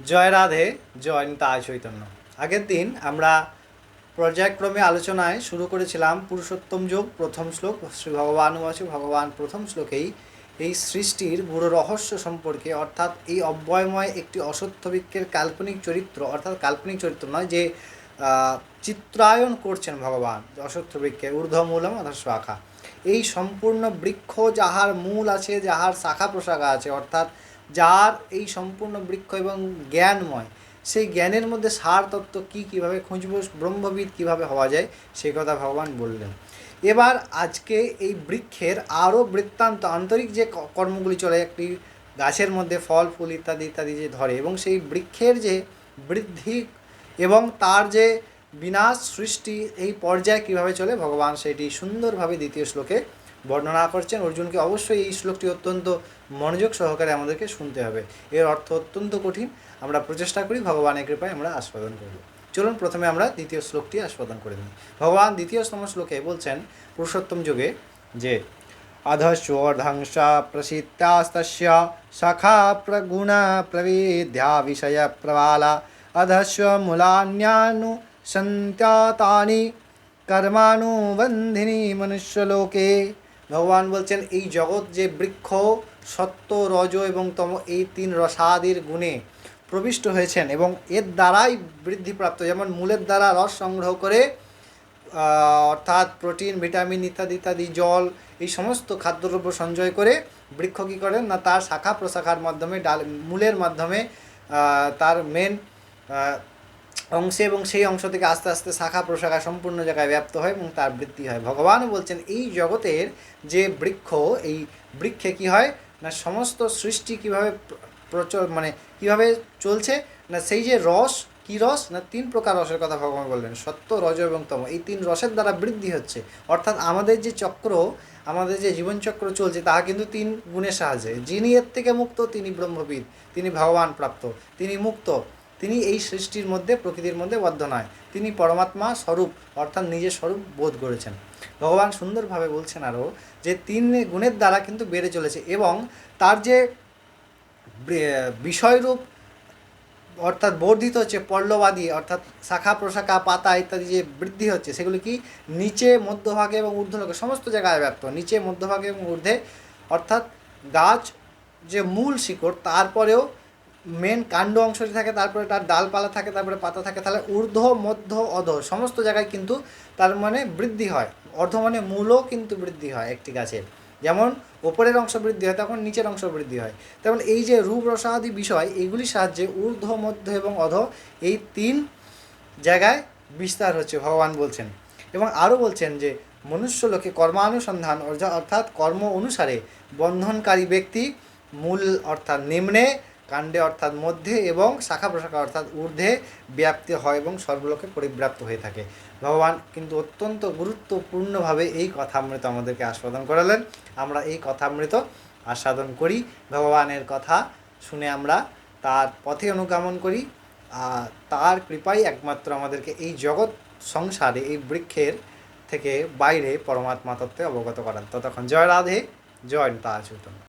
জয় রাধে, জয় নিতা চৈতন্য। আগের দিন আমরা পর্যায়ক্রমে আলোচনায় শুরু করেছিলাম পুরুষোত্তম যোগ, প্রথম শ্লোক, শ্রী ভগবান বাসু ভগবান প্রথম শ্লোকেই এই সৃষ্টির বুড়ো রহস্য সম্পর্কে, অর্থাৎ এই অব্যয়ময় একটি অসত্য বৃক্ষের কাল্পনিক চরিত্র, অর্থাৎ কাল্পনিক চরিত্র নয়, যে চিত্রায়ন করছেন ভগবান, অসত্য বৃক্ষের ঊর্ধ্বমূলম অর্থাৎ শাখা। এই সম্পূর্ণ বৃক্ষ যাহার মূল আছে, যাহার শাখা প্রশাখা আছে, অর্থাৎ যার এই সম্পূর্ণ বৃক্ষ এবং জ্ঞানময়, সেই জ্ঞানের মধ্যে সার তত্ত্ব কী কীভাবে খুঁজব, ব্রহ্মবিদ কীভাবে হওয়া যায়, সেই কথা ভগবান বললেন। এবার আজকে এই বৃক্ষের আরও বৃত্তান্ত, আন্তরিক যে কর্মগুলি চলে, একটি গাছের মধ্যে ফল, ফুল ইত্যাদি ইত্যাদি যে ধরে এবং সেই বৃক্ষের যে বৃদ্ধি এবং তার যে বিনাশ সৃষ্টি, এই পর্যায়ে কীভাবে চলে, ভগবান সেটি সুন্দরভাবে দ্বিতীয় শ্লোকে বর্ণনা করছেন অর্জুনকে অবশ্যই এই শ্লোকটি অত্যন্ত মনোযোগ সহকারে আমাদেরকে শুনতে হবে এর অর্থ অত্যন্ত কঠিন আমরা প্রচেষ্টা করি ভগবানের কৃপায় আমরা আস্বাদন করব চলুন প্রথমে আমরা দ্বিতীয় শ্লোকটি আস্বাদন করে নিই ভগবান দ্বিতীয়তম শ্লোকে বলছেন পুরুষোত্তম যুগে যে अधश्चोर्धंश प्रसिद्धास्तस्य सखा प्रगुणा प्रवेद्या विषयप्रवाला अधश्व मूलान्यानु সন্ত্যাতানি কর্মানুবন্ধিনী মনুষ্যলোকে ভগবান বলছেন, এই জগৎ যে বৃক্ষ, সত্য, রজ এবং তম, এই তিন রসাদির গুণে প্রবিষ্ট হয়েছেন এবং এর দ্বারাই বৃদ্ধিপ্রাপ্ত যেমন মূলের দ্বারা রস সংগ্রহ করে অর্থাৎ প্রোটিন, ভিটামিন ইত্যাদি ইত্যাদি, জল, এই সমস্ত খাদ্যদ্রব্য সঞ্চয় করে বৃক্ষ কী করেন না, তার শাখা প্রশাখার মাধ্যমে, ডাল, মূলের মাধ্যমে তার মেন অংশে এবং সেই অংশ থেকে আস্তে আস্তে শাখা প্রশাখা সম্পূর্ণ জায়গায় ব্যাপ্ত হয় এবং তার বৃদ্ধি হয়। ভগবান বলছেন, এই জগতের যে বৃক্ষ, এই বৃক্ষে কি হয় না, সমস্ত সৃষ্টি কীভাবে প্রচল মানে কীভাবে চলছে, না সেই যে রস, কি রস, না তিন প্রকার রসের কথা ভগবান বললেন, সত্য, রজ এবং তম। এই তিন রসের দ্বারা বৃদ্ধি হচ্ছে। অর্থাৎ আমাদের যে চক্র, আমাদের যে জীবনচক্র চলছে, তাহা কিন্তু তিন গুণের সাহায্যে। যিনি এর থেকে মুক্ত, তিনি ব্রহ্মবিদ, তিনি ভগবান প্রাপ্ত, তিনি মুক্ত। তিনি এই সৃষ্টির মধ্যে, প্রকৃতির মধ্যে বদ্ধ নয়। তিনি পরমাত্মা স্বরূপ, অর্থাৎ নিজের স্বরূপ বোধ করেছেন। ভগবান সুন্দরভাবে বলছেন আরও যে, তিন গুণের দ্বারা কিন্তু বেড়ে চলেছে এবং তার যে বিষয়রূপ, অর্থাৎ বর্ধিত হচ্ছে পল্লবাদী, অর্থাৎ শাখা প্রশাখা, পাতা ইত্যাদি যে বৃদ্ধি হচ্ছে, সেগুলি কি নিচে মধ্যভাগে এবং ঊর্ধ্বলোকে সমস্ত জায়গায় ব্যাপ্ত। নিচে, মধ্যভাগে এবং ঊর্ধ্বে, অর্থাৎ গাছ যে মূল শিকড়, তারপরেও মেন কাণ্ড অংশটি থাকে, তারপরে তার ডালপালা থাকে, তারপরে পাতা থাকে, তাহলে ঊর্ধ্ব, মধ্য, অধ, সমস্ত জায়গায় কিন্তু তার মানে বৃদ্ধি হয়। অর্ধ মানে মূলও কিন্তু বৃদ্ধি হয় একটি গাছের। যেমন ওপরের অংশ বৃদ্ধি হয়, তখন নিচের অংশ বৃদ্ধি হয়। তেমন এই যে রূপ রসাদি বিষয়, এইগুলির সাহায্যে ঊর্ধ্ব, মধ্য এবং অধ এই তিন জায়গায় বিস্তার হচ্ছে, ভগবান বলছেন। এবং আরও বলছেন যে, মনুষ্য লোকে কর্মানুসন্ধান অর্থাৎ কর্ম অনুসারে বন্ধনকারী ব্যক্তি মূল, অর্থাৎ নিম্নে কাণ্ডে অর্থাৎ মধ্যে এবং শাখা প্রশাখা অর্থাৎ ঊর্ধ্বে ব্যাপ্তি হয় এবং সর্বলোকে পরিব্যাপ্ত হয়ে থাকে। ভগবান কিন্তু অত্যন্ত গুরুত্বপূর্ণভাবে এই কথামৃত আমাদেরকে আস্বাদন করালেন। আমরা এই কথামৃত আস্বাদন করি। ভগবানের কথা শুনে আমরা তার পথে অনুগমন করি। তার কৃপাই একমাত্র আমাদেরকে এই জগৎ সংসারে, এই বৃক্ষের থেকে বাইরে পরমাত্মা তত্ত্বে অবগত করান। ততক্ষণ জয় রাধে, জয় তা চৈতন্য।